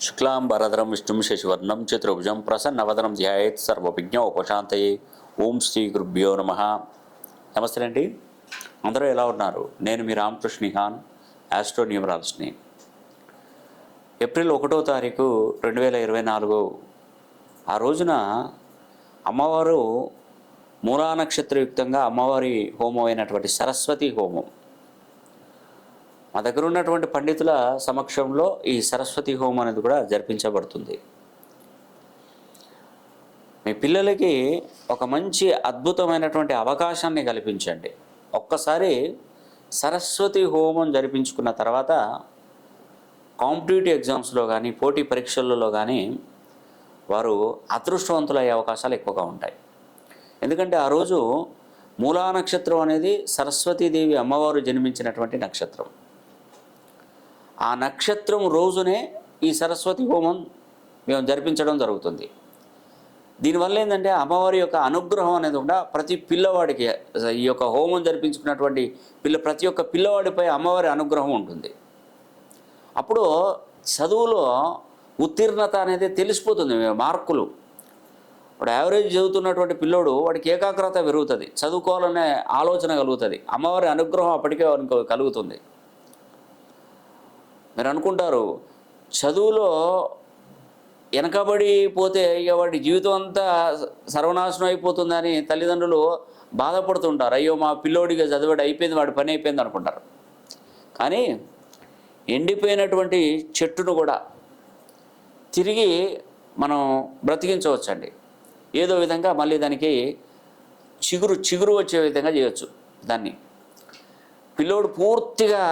శుక్లాంబరధరం విష్ణుం శశివర్ణం చతుర్భుజం ప్రసన్నవదనం ధ్యాయేత్ సర్వవిజ్ఞ ఉపశాంతయే ఓం శ్రీ గురుభ్యో నమ నమస్తే అండి। అందరూ ఎలా ఉన్నారు? నేను మీ రామకృష్ణ నిహాన్ ఆస్ట్రో ఏప్రిల్ ఒకటో తారీఖు రెండు వేల ఇరవై నాలుగు ఆ రోజున అమ్మవారు మూలా నక్షత్రయుక్తంగా అమ్మవారి హోమం అయినటువంటి సరస్వతి హోమం మా దగ్గర ఉన్నటువంటి పండితుల సమక్షంలో ఈ సరస్వతి హోమం అనేది కూడా జరిపించబడుతుంది. మీ పిల్లలకి ఒక మంచి అద్భుతమైనటువంటి అవకాశాన్ని కల్పించండి. ఒక్కసారి సరస్వతి హోమం జరిపించుకున్న తర్వాత కాంపిటేటివ్ ఎగ్జామ్స్లో కానీ పోటీ పరీక్షలలో కానీ వారు అదృష్టవంతులయ్యే అవకాశాలు ఎక్కువగా ఉంటాయి. ఎందుకంటే ఆ రోజు మూలా నక్షత్రం అనేది సరస్వతీదేవి అమ్మవారు జన్మించినటువంటి నక్షత్రం. ఆ నక్షత్రం రోజునే ఈ సరస్వతి హోమం మేము జరిపించడం జరుగుతుంది. దీనివల్ల ఏంటంటే అమ్మవారి యొక్క అనుగ్రహం అనేది కూడా ప్రతి పిల్లవాడికి ఈ యొక్క హోమం జరిపించుకున్నటువంటి పిల్ల ప్రతి ఒక్క పిల్లవాడిపై అమ్మవారి అనుగ్రహం ఉంటుంది. అప్పుడు చదువులో ఉత్తీర్ణత అనేది తెలిసిపోతుంది మార్కులు. ఇప్పుడు యావరేజ్ చదువుతున్నటువంటి పిల్లోడు వాడికి ఏకాగ్రత పెరుగుతుంది చదువుకోవాలనే ఆలోచన కలుగుతుంది అమ్మవారి అనుగ్రహం అప్పటికే వానికి కలుగుతుంది. మీరు అనుకుంటారు చదువులో వెనకబడి పోతే ఇక వాడి జీవితం అంతా సర్వనాశనం అయిపోతుందని తల్లిదండ్రులు బాధపడుతుంటారు. అయ్యో మా పిల్లోడిగా చదివాడు అయిపోయింది వాడి పని అయిపోయింది అనుకుంటారు. కానీ ఎండిపోయినటువంటి చెట్టును కూడా తిరిగి మనం బ్రతికించవచ్చండి. ఏదో విధంగా మళ్ళీ దానికి చిగురు చిగురు వచ్చే విధంగా చేయొచ్చు దాన్ని. పిల్లోడు పూర్తిగా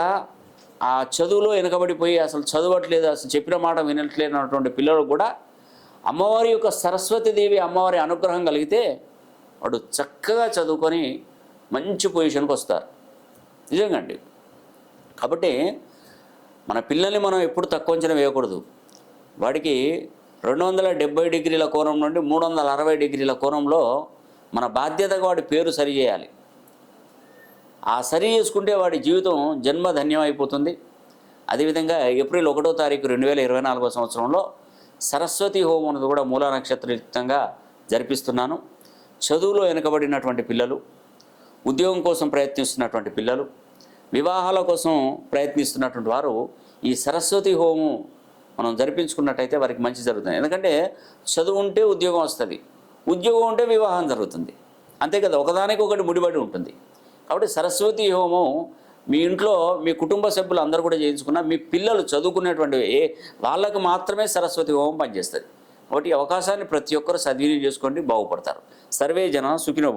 ఆ చదువులో వెనకబడిపోయి అసలు చదవట్లేదు అసలు చెప్పిన మాట వినట్లేదు అన్నటువంటి పిల్లలు కూడా అమ్మవారి యొక్క సరస్వతీదేవి అమ్మవారి అనుగ్రహం కలిగితే వాడు చక్కగా చదువుకొని మంచి పొజిషన్కి వస్తారు. నిజంగా అండి. కాబట్టి మన పిల్లల్ని మనం ఎప్పుడు తక్కువ అంచనా వేయకూడదు. వాడికి రెండు వందల డెబ్బై డిగ్రీల కోణం నుండి మూడు వందల అరవై డిగ్రీల కోణంలో మన బాధ్యతగా వాడి పేరు సరిచేయాలి. ఆ సరి చేసుకుంటే వాడి జీవితం జన్మ ధన్యం అయిపోతుంది అదేవిధంగా ఏప్రిల్ ఒకటో తారీఖు రెండు వేల ఇరవై నాలుగో సంవత్సరంలో సరస్వతి హోమం అనేది కూడా మూలా నక్షత్రయుక్తంగా జరిపిస్తున్నాను. చదువులో వెనుకబడినటువంటి పిల్లలు ఉద్యోగం కోసం ప్రయత్నిస్తున్నటువంటి పిల్లలు వివాహాల కోసం ప్రయత్నిస్తున్నటువంటి వారు ఈ సరస్వతి హోమం మనం జరిపించుకున్నట్టయితే వారికి మంచి జరుగుతుంది. ఎందుకంటే చదువు ఉంటే ఉద్యోగం వస్తుంది ఉద్యోగం ఉంటే వివాహం జరుగుతుంది. అంతే కదా ఒకదానికి ఒకటి ముడిపడి ఉంటుంది. కాబట్టి సరస్వతి హోమం మీ ఇంట్లో మీ కుటుంబ సభ్యులు అందరూ కూడా చేయించుకున్న మీ పిల్లలు చదువుకునేటువంటి ఏ- వాళ్ళకు మాత్రమే సరస్వతి హోమం పనిచేస్తుంది. కాబట్టి ఈ అవకాశాన్ని ప్రతి ఒక్కరు సద్వినియోగం చేసుకోండి బాగుపడతారు. సర్వే జన సుఖినో